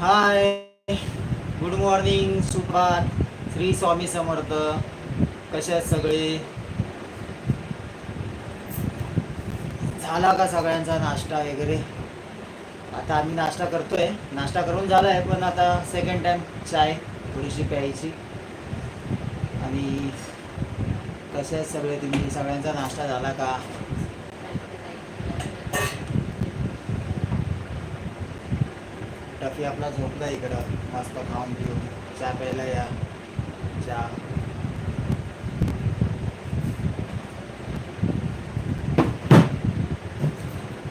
हाय. Good morning सुप्रभात. श्री स्वामी समर्थ. कसे आहेत सगळे? झाला का सगळ्यांचा नाश्ता वगैरे? आता आम्ही नाश्ता करतोय. नाश्ता करून झाला आहे पण आता सेकंड टाइम चाय थोडीशी प्यायची. आणि कसे आहेत सगळे तुम्ही? सगळ्यांचा नाश्ता झाला का? टफी आपला झोपला इकडं. मस्त खाऊन पिऊन. चहा प्यायला या. चहा.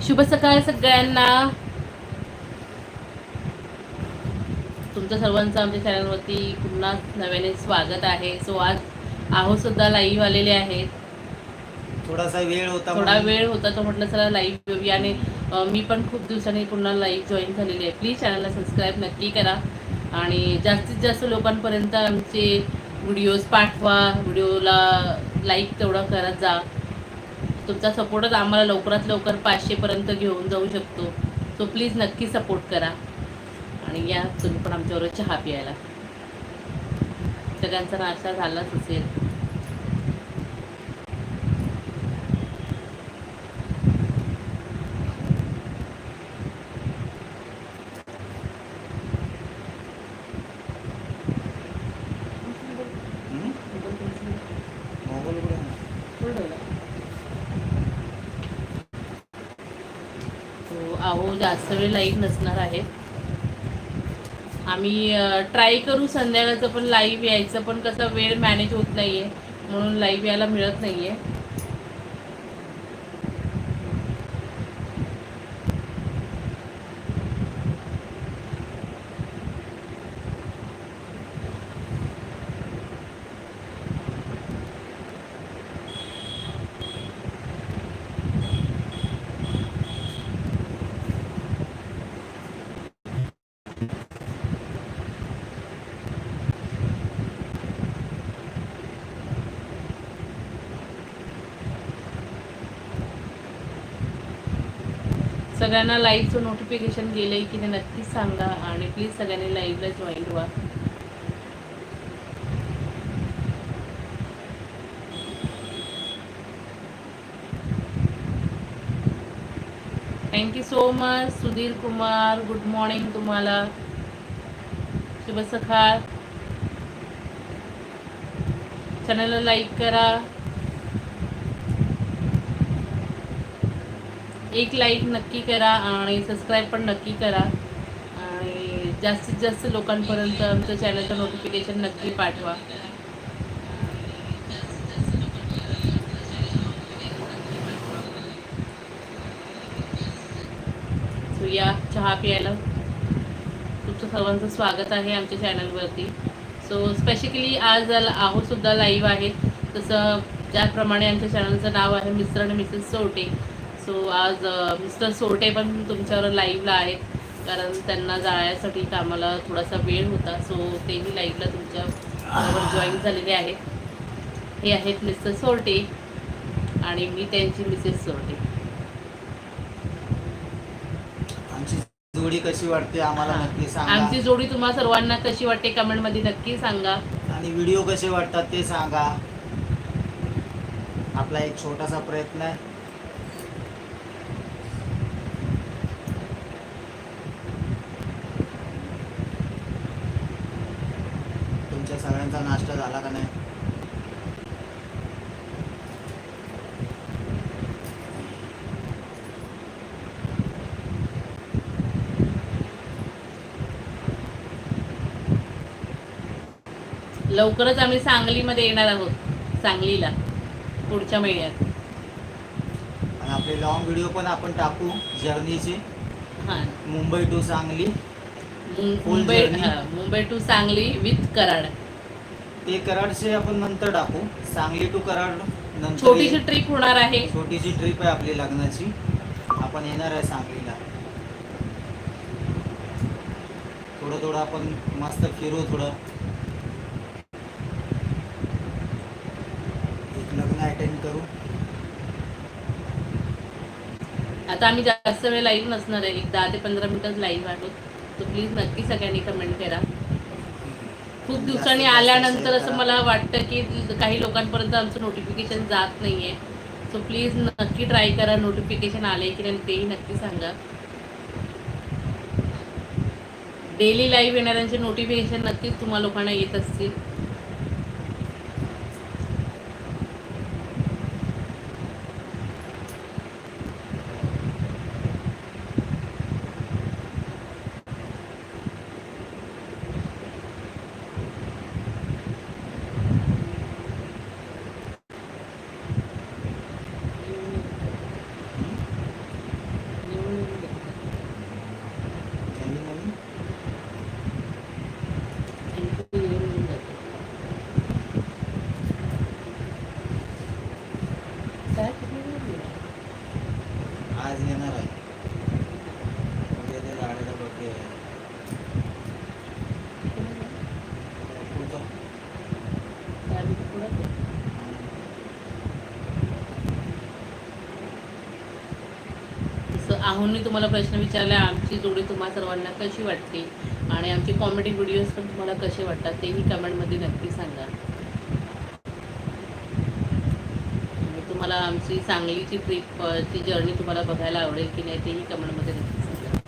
शुभ सकाळ सगळ्यांना. तुमच्या सर्वांचं आमच्या चॅनलवरती पुन्हा नव्याने स्वागत आहे. सो आज आहो सुद्धा लाईव्ह आलेले आहेत. थोडासा वेळ होता थोडा वेळ होता तो म्हटलं चला लाईव्ह आणि मी पण खूप दिवसांनी पुन्हा लाईव्ह जॉईन झालेली आहे. प्लीज चॅनलला सबस्क्राईब नक्की करा. आणि जास्तीत जास्त लोकांपर्यंत आमचे व्हिडिओज पाठवा. व्हिडिओला लाईक तेवढा करत जा. तुमचा सपोर्टच आम्हाला लवकरात लवकर पाचशेपर्यंत घेऊन जाऊ शकतो. सो प्लीज नक्की सपोर्ट करा. आणि या तुम्ही पण आमच्याबरोबर चहा प्यायला. सगळ्यांचा नाश्ता झालाच असेल. हो, अहो जास्त वेळ लाईव्ह नसणार आहे. आम्ही ट्राय करू संध्याकाळचं पण लाईव्ह यायचं पण कसं वेळ मॅनेज होत नाहीये. म्हणून लाईव्ह यायला मिळत नाहीये. सगळ्यांना लाईव्हचं नोटिफिकेशन गेलंय की ते नक्कीच सांगा आणि प्लीज सगळ्यांनी लाईव्हला जॉईन व्हा. Thank you so much Sudhir Kumar good morning तुम्हाला. शुभ सकाळ. चॅनलला लाईक करा. एक लाईक नक्की करा आणि सबस्क्राईब पण नक्की करा. आणि जास्तीत जास्त लोकांपर्यंत आमच्या चॅनलचं नोटिफिकेशन नक्की पाठवा. या चहा प्यायला. तुमचं सर्वांचं स्वागत आहे आमच्या चॅनलवरती सो स्पेसिकली आज आहोसुद्धा लाईव्ह आहे तसं ज्याप्रमाणे आमच्या चॅनलचं नाव आहे मिस्टर आणि मिसेस सोटे. सो आज मिस्टर सोटे पण तुमच्यावर लाईव्हला आहेत. कारण त्यांना जाण्यासाठी कामाला थोडासा वेळ होता. सो तेही लाईव्हला तुमच्या बरोबर जॉईन झालेले आहेत. हे आहेत मिस्टर सोरटे आणि मी त्यांची मिसेस सोरटे आमची जोडी कशी वाटते आम्हाला नक्की सांगा. आमची जोडी तुम्हा सर्वांना कशी वाटते कमेंटमध्ये नक्की सांगा. आणि व्हिडिओ कसे वाटतात ते सांगा. आपला एक छोटासा प्रयत्न आहे तुमच्या सगळ्यांचा नाश्ता झाला का नाही? लवकरच आम्ही सांगलीमध्ये येणार आहोत सांगलीला पुढच्या महिन्यात. आणि आपले लॉंग व्हिडिओ पण आपण टाकू जर्नीचे. हां. मुंबई टू सांगली मुं- मुंबई. हां, मुंबई टू सांगली विथ कराड. ते कराडचे आपण नंतर टाकू. सांगली टू कराड नंतर छोटीशी ट्रिप होणार आहे. छोटीशी ट्रिप आहे आपली लग्नाची. आपण येणार आहे सांगलीला. थोडं थोडं आपण मस्त फिरू थोडं. एक लग्न अटेंड करू. आता आम्ही जास्त वेळ लाईव्ह नसणार आहे. एक दहा ते पंधरा मिनिटच लाईव्ह आहोत तर प्लीज नक्की सगळ्यांनी कमेंट करा. खूप दिवसांनी आल्यानंतर असं मला वाटतं की काही लोकांपर्यंत आमचं नोटिफिकेशन जात नाही आहे सो प्लीज नक्की ट्राय करा. नोटिफिकेशन आले की नाही तेही नक्की सांगा. डेली लाईव्ह येणाऱ्यांचे नोटिफिकेशन नक्कीच तुम्हाला लोकांना येत असतील नवीन नवीन आज येणार आहे उद्या ते गाड्याचा बर्थडे आहे पुढचा. जसं आहोंनी तुम्हाला प्रश्न विचारला आमची जोडी तुम्हा सर्वांना कशी वाटते आणि आमचे कॉमेडी व्हिडिओज पण तुम्हाला कसे वाटतात तेही कमेंटमध्ये नक्की सांगा. तुम्हाला आमची सांगलीची ट्रिप ची जर्नी तुम्हाला बघायला आवडेल की नाही तेही कमेंटमध्ये नक्की सांगा.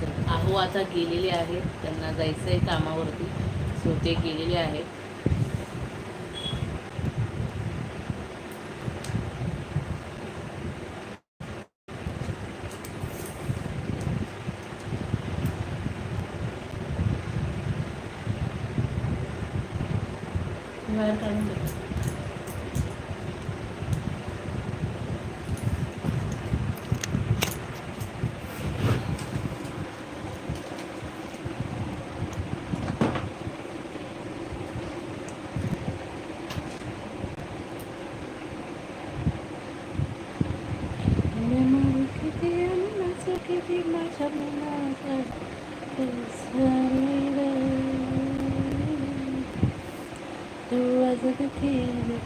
तर आहो आता गेलेले आहेत त्यांना जायचं आहे कामावरती. सो ते गेलेले आहेत बाहेर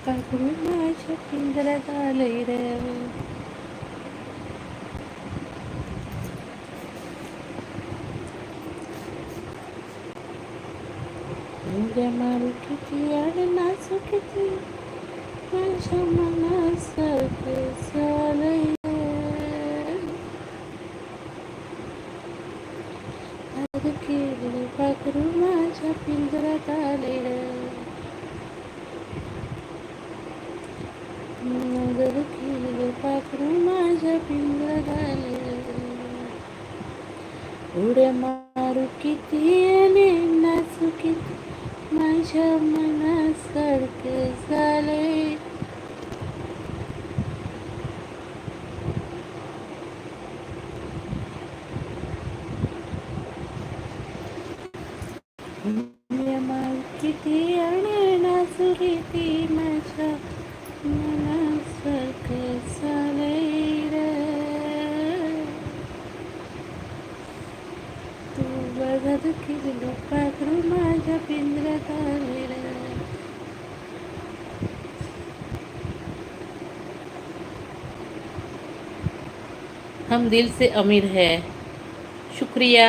काढून दे. माझ्या पिंजऱ्यात आलंय रे उड्या मारू किती आणि नाचू किती माझ्या मनासारखं झालंय आज केलं पाखरू माझ्या पिंजऱ्यात आलेलं पाखरू माझ्या पिंजऱ्यात झाले उड्या मारू किती आणि नाचू किती? माझ्या मनासारखं जा. हम दिल से अमीर है। शुक्रिया।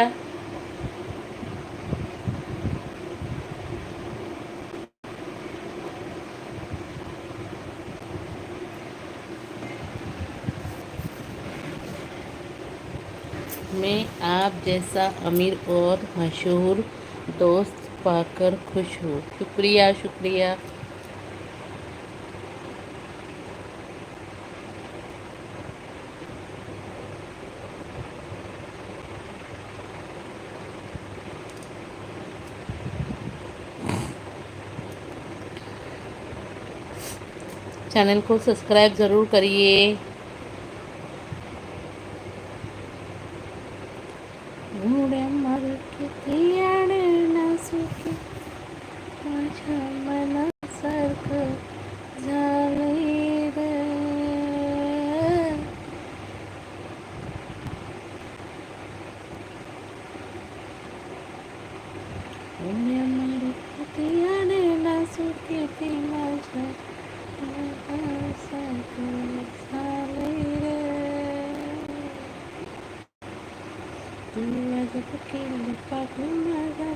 मैं आप जैसा अमीर और मशहूर दोस्त पाकर खुश हूँ। शुक्रिया शुक्रिया। चैनल को सब्सक्राइब ज़रूर करिए। उड्या मारू किती आणि नाचू किती माझ्या मनासारखं झालंय रे. उड्या मारू किती सासू किती माझ्या मनासारखे झाले रे. तुम्ही माझ्या पक्कीला पाठवून माझा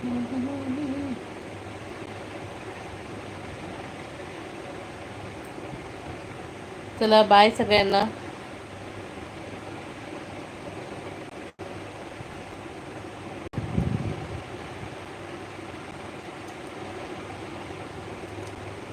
पिंजरा झाले. चला बाय सगळ्यांना.